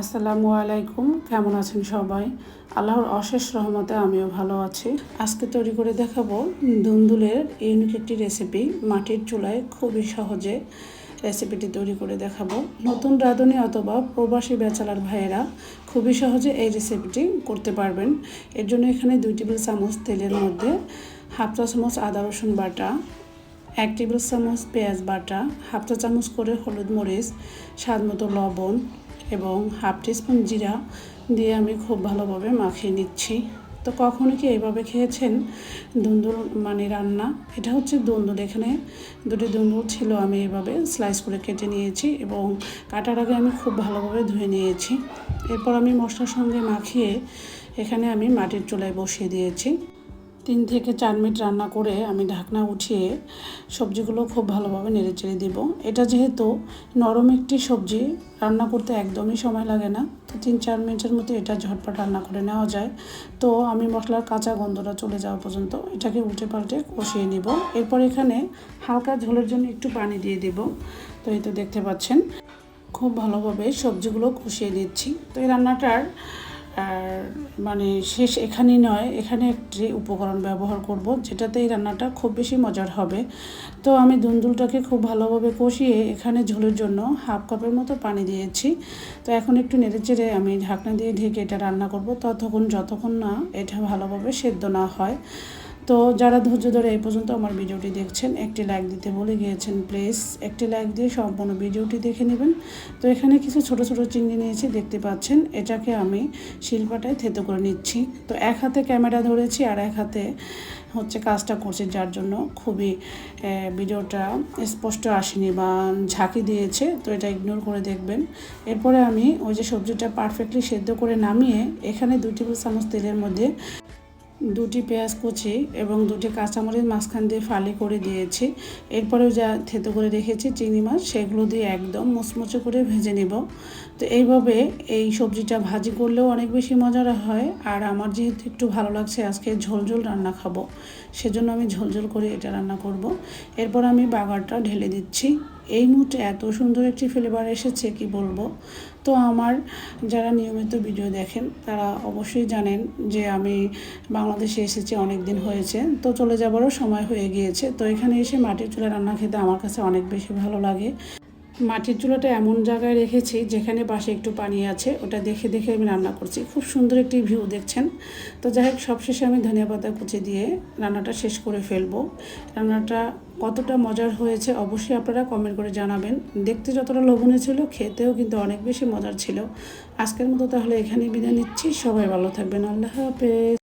আসসালামু আলাইকুম, কেমন আছেন সবাই? আল্লাহর অশেষ রহমতে আমিও ভালো আছি। আজকে তৈরি করে দেখাবো দুন্দুলের ইউনিক একটি রেসিপি মাটির চুলায় খুবই সহজে রেসিপিটি তৈরি করে দেখাবো। নতুন রাঁধুনি অথবা প্রবাসী বেচালার ভাইয়েরা খুবই সহজে এই রেসিপিটি করতে পারবেন। এর জন্য এখানে দুই টেবিল চামচ তেলের মধ্যে হাফ চা চামচ আদা রসুন বাটা, এক টেবিল চামচ পেঁয়াজ বাটা, হাফ চা চামচ করে হলুদ মরিচ, স্বাদ মতো লবণ এবং হাফ টিস্পুন জিরা দিয়ে আমি খুব ভালোভাবে মাখিয়ে নিচ্ছি। তো কখনো কি এইভাবে খেয়েছেন দুন্দুল মানে রান্না? এটা হচ্ছে দুন্দুল। এখানে দুটি দুন্দুল ছিল, আমি এইভাবে স্লাইস করে কেটে নিয়েছি এবং কাটার আগে আমি খুব ভালোভাবে ধুয়ে নিয়েছি। এরপর আমি মশলার সঙ্গে মাখিয়ে এখানে আমি মাটির চুলায় বসিয়ে দিয়েছি। তিন থেকে চার মিনিট রান্না করে আমি ঢাকনা উঠিয়ে সবজিগুলো খুব ভালোভাবে নেড়ে চেড়ে দিব। এটা যেহেতু নরম একটি সবজি, রান্না করতে একদমই সময় লাগে না। তো তিন চার মিনিটের মধ্যে এটা ঝটপট রান্না করে নেওয়া যায়। তো আমি মশলার কাঁচা গন্ধটা চলে যাওয়া পর্যন্ত এটাকে উল্টে পাল্টে কষিয়ে নিব। এরপর এখানে হালকা ঝোলের জন্য একটু পানি দিয়ে দেব। তো এই তো দেখতে পাচ্ছেন, খুব ভালোভাবে সবজিগুলো কষিয়ে দিচ্ছি তো এই রান্নাটার আর মানে শেষ এখানেই নয়, এখানে একটি উপকরণ ব্যবহার করব যেটাতে এই রান্নাটা খুব বেশি মজার হবে। তো আমি দুন্দুলটাকে খুব ভালোভাবে কষিয়ে এখানে ঝোলের জন্য হাফ কাপের মতো পানি দিয়েছি। তো এখন একটু নেড়ে চেড়ে আমি ঢাকনা দিয়ে ঢেকে এটা রান্না করব, ততক্ষণ যতক্ষণ না এটা ভালোভাবে সেদ্ধ না হয়। তো যারা ধৈর্য ধরে এই পর্যন্ত আমার ভিডিওটি দেখছেন, একটি লাইক দিতে বলে গিয়েছেন প্লিজ একটি লাইক দিয়ে সম্পূর্ণ ভিডিওটি দেখে নেবেন। তো এখানে কিছু ছোট ছোট চিংড়ি নিয়েছি, দেখতে পাচ্ছেন। এটাকে আমি শিলপাটায় থেতো করে নিচ্ছি। তো এক হাতে ক্যামেরা ধরেছি আর এক হাতে হচ্ছে কাজটা করছি, যার জন্য খুবই ভিডিওটা স্পষ্ট আসেনি বা ঝাঁকি দিয়েছে। তো এটা ইগনোর করে দেখবেন। এরপরে আমি ওই যে সবজিটা পারফেক্টলি সেদ্ধ করে নামিয়ে এখানে দুই টেবিল চামচ তেলের মধ্যে দুটি পেঁয়াজ কুচি এবং দুটি কাঁচামরিচ মাঝখান দিয়ে ফালি করে দিয়েছি। এরপরেও যা থেতো করে রেখেছি চিংড়ি মাছ, সেগুলো দিয়ে একদম মুচমুচে করে ভেজে নেব। তো এইভাবে এই সবজিটা ভাজি করলেও অনেক বেশি মজার হয় আর আমার যেহেতু একটু ভালো লাগছে, আজকে ঝোলঝোল রান্না খাব, সেজন্য আমি ঝোলঝোল করে এটা রান্না করব। এরপর আমি বাগারটা ঢেলে দিচ্ছি। এই মুহূর্তে এত সুন্দর একটি ফ্লেভার এসেছে, কি বলব? তো আমার যারা নিয়মিত ভিডিও দেখেন, তারা অবশ্যই জানেন যে আমি বাংলাদেশে এসেছি অনেক দিন হয়েছে। তো চলে যাবারও সময় হয়ে গিয়েছে। তো এখানে এসে মাটির চুলা রান্না খেতে আমার কাছে অনেক বেশি ভালো লাগে। মাটির চুলাটা এমন জায়গায় রেখেছি যেখানে পাশে একটু পানি আছে, ওটা দেখে দেখে আমি রান্না করছি। খুব সুন্দর একটি ভিউ দেখছেন। তো যাই হোক, সবশেষে আমি ধনিয়া পাতা কুচি দিয়ে রান্নাটা শেষ করে ফেলব। রান্নাটা কতটা মজার হয়েছে অবশ্যই আপনারা কমেন্ট করে জানাবেন। দেখতে যতটা লোভনীয় ছিল, খেতেও কিন্তু অনেক বেশি মজার ছিল। আজকের মতো তাহলে এখানেই বিদায় নিচ্ছি। সবাই ভালো থাকবেন। আল্লাহ হাফেজ।